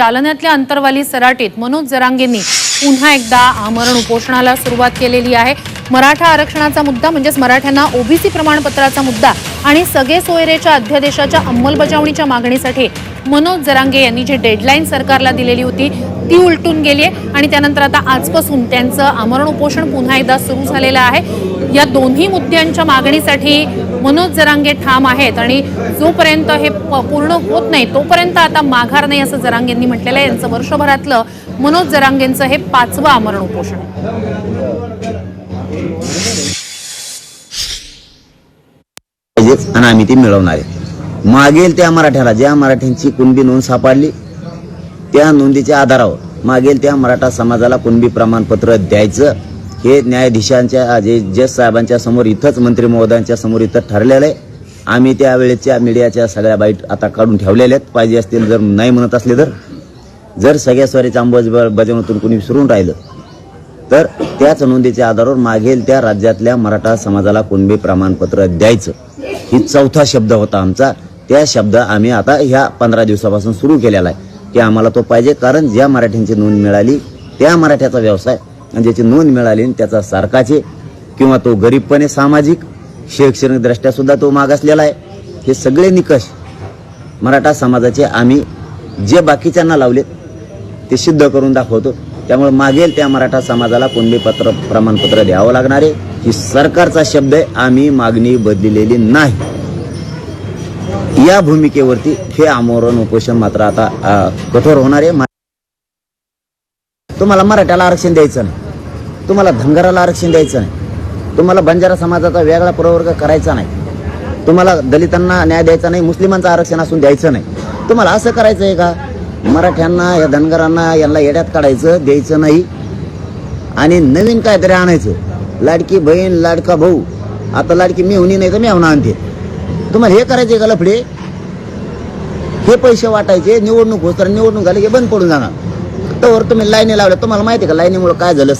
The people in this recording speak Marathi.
जालन्यातल्या अंतरवाली सराटीत मनोज जरांगेंनी पुन्हा एकदा आमरण उपोषणाला सुरुवात केलेली आहे. मराठा आरक्षणाचा मुद्दा म्हणजेच मराठ्यांना ओबीसी प्रमाणपत्राचा मुद्दा आणि सगळे सोयरेच्या अध्यादेशाच्या अंमलबजावणीच्या मागणीसाठी मनोज जरांगे यांनी जी डेडलाईन सरकारला दिलेली होती ती उलटून गेली आहे. आणि त्यानंतर आता आजपासून त्यांचं आमरण उपोषण पुन्हा एकदा सुरू झालेलं आहे. या दोन्ही मुद्द्यांच्या मागणीसाठी मनोज जरांगे ठाम आहेत. आणि जोपर्यंत हे प- पूर्ण होत नाही तोपर्यंत आता माघार नाही असं जरांगेंनी म्हटलेलं आहे. यांचं वर्षभरातलं मनोज जरांगेंचं हे पाचवं आमरण उपोषण आणि आम्ही ती मिळवणार आहे. मागेल त्या मराठ्याला ज्या मराठ्यांची कुणबी नोंद सापडली त्या नोंदीच्या आधारावर मागेल त्या मराठा समाजाला कुणबी प्रमाणपत्र द्यायचं हे न्यायाधीशांच्या जे जज साहेबांच्या समोर इथंच मंत्री महोदयांच्या समोर इथं ठरलेलं आहे. आम्ही त्यावेळेच्या मीडियाच्या सगळ्या बाईट आता काढून ठेवलेल्या आहेत. पाहिजे असतील जर नाही म्हणत असले तर. जर सगळ्या स्वारीच्या अंमलबजावणीतून कुणी विसरून राहिलं तर त्याच नोंदीच्या आधारावर मागेल त्या राज्यातल्या मराठा समाजाला कुणबी प्रमाणपत्र द्यायचं. ही चौथा शब्द होता आमचा. त्या शब्द आम्ही आता ह्या पंधरा दिवसापासून सुरू केलेला आहे. की आम्हाला तो पाहिजे कारण ज्या मराठ्यांची नोंद मिळाली त्या मराठ्याचा व्यवसाय. आणि ज्याची नोंद मिळाली आणि त्याचा सारखाचे किंवा तो गरीबपणे सामाजिक शैक्षणिक सुद्धा तो मागासलेला आहे. हे सगळे निकष मराठा समाजाचे आम्ही जे बाकीच्यांना लावलेत ते सिद्ध करून दाखवतो. त्यामुळे मागेल त्या मराठा समाजाला कुणबी पत्र प्रमाणपत्र द्यावं लागणार आहे. ही सरकारचा शब्द आहे आम्ही मागणी बदललेली नाही. या भूमिकेवरती हे आमरण उपोषण मात्र आता कठोर होणार आहे. तुम्हाला मराठ्याला आरक्षण द्यायचं नाही. तुम्हाला धनगराला आरक्षण द्यायचं नाही. तुम्हाला बंजारा समाजाचा वेगळा प्रवर्ग करायचा नाही. तुम्हाला दलितांना न्याय द्यायचा नाही मुस्लिमांचं आरक्षण असून द्यायचं नाही. तुम्हाला असं करायचं आहे का? मराठ्यांना या धनगरांना यांना येड्यात काढायचं द्यायचं नाही. आणि नवीन काहीतरी आणायचं. लाडकी बहीण लाडका भाऊ. आता लाडकी मेहुणी नाही तर मेहुणा आणते. तुम्हाला हे करायचे का लफडे? हे पैसे वाटायचे निवडणूक होत तर निवडणूक झाली की बंद पडून जाणार. तर तुम्ही लाईनी लावल्या. तुम्हाला माहिती आहे का लाईनीमुळे काय झालं?